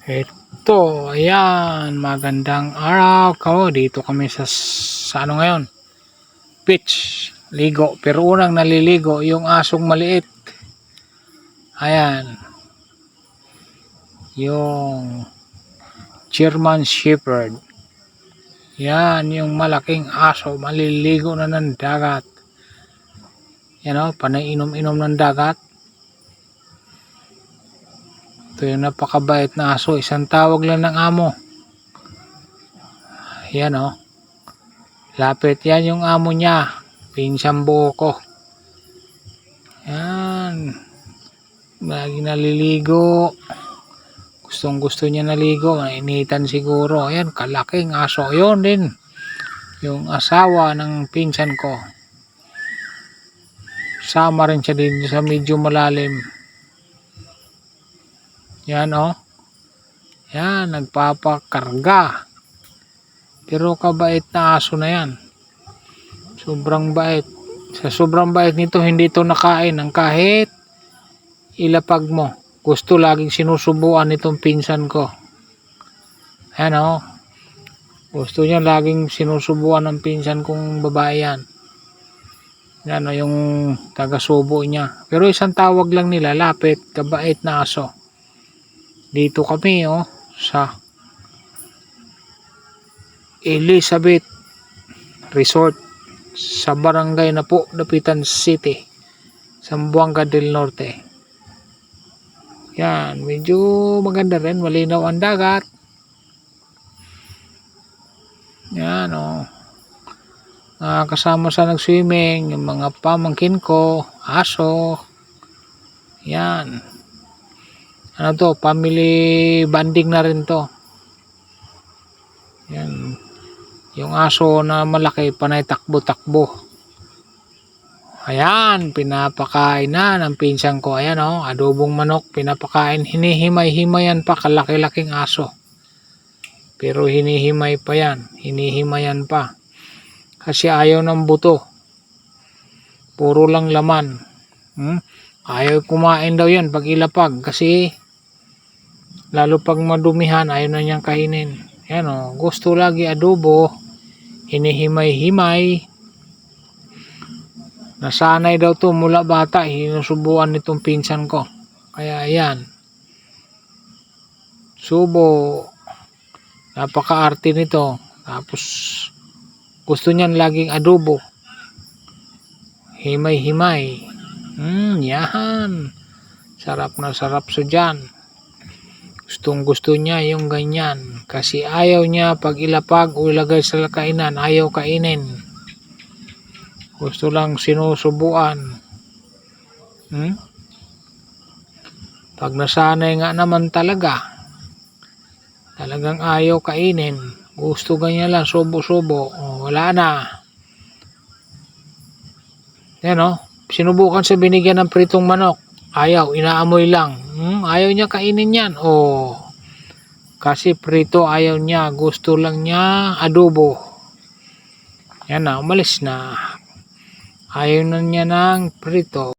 Ito, ayan, magandang araw ko. Dito kami sa, sa ano ngayon? Beach, ligo. Pero unang naliligo, yung asong maliit. Ayan. Yung German Shepherd. Yan, yung malaking aso, maliligo na ng dagat. Yan o, panay inom-inom ng dagat. Ito napakabait na aso. Isang tawag lang ng amo. Yan o. Lapit yan yung amo niya. Pinsang buo ko. Yan. Lagi naliligo. Gustong gusto niya naligo. Mainitan siguro. Ayan, kalaking aso. Yun din. Yung asawa ng pinsan ko. Sama rin siya din sa medyo malalim. Yan oh. Yan, nagpapakarga. Pero kabait na aso na yan. Sobrang bait. Sa sobrang bait nito, hindi ito nakain ng kahit ilapag mo. Gusto laging sinusubuan nitong pinsan ko. Yan oh. Gusto niya laging sinusubuan ng pinsan kong babae yan. Yan o, yung taga-subo niya. Pero isang tawag lang nila, lapit, kabait na aso. Dito kami, oh, sa Elizabeth Resort sa barangay na po, Dapitan City, Sambuanga del Norte. Yan, medyo maganda rin, malinaw ang dagat. Yan, oh. Ah, kasama sa nag-swimming, yung mga pamangkin ko, aso. Yan. Ano to, family banding na rin to. Yan. Yung aso na malaki, panay takbo-takbo. Ayan, pinapakain na ng pinsan ko. Ayan oh, adobong manok, pinapakain. Hinihimay-himayan pa, kalaki-laking aso. Pero hinihimay pa yan, hinihimayan pa. Kasi ayaw ng buto. Puro lang laman. Hmm? Ayaw kumain daw yan pag ilapag kasi lalo pag madumihan ayaw na niyang kainin. Yan o, gusto lagi adobo, hinihimay-himay. Nasanay daw to mula bata, hinusubuan nitong pinsan ko. Kaya yan. Subo. Napaka-arte nito. Tapos gusto niyan laging adobo. Himay-himay. Hmm, yan. Sarap na sarap sa dyan. Gustong gusto niya yung ganyan. Kasi ayaw niya pag ilapag o ilagay sa kainan, ayaw kainin. Gusto lang sinusubuan. Hmm? Pag nasanay nga naman talaga, talagang ayaw kainin. Gusto ganyan lang, subo-subo. O, wala na. Yan o. Sinubukan sa binigyan ng pritong manok. Ayaw, inaamoy lang. Hmm, ayaw niya kainin yan. O, kasi prito ayaw niya. Gusto lang niya adobo. Yan na, umalis na. Ayaw na niya ng prito.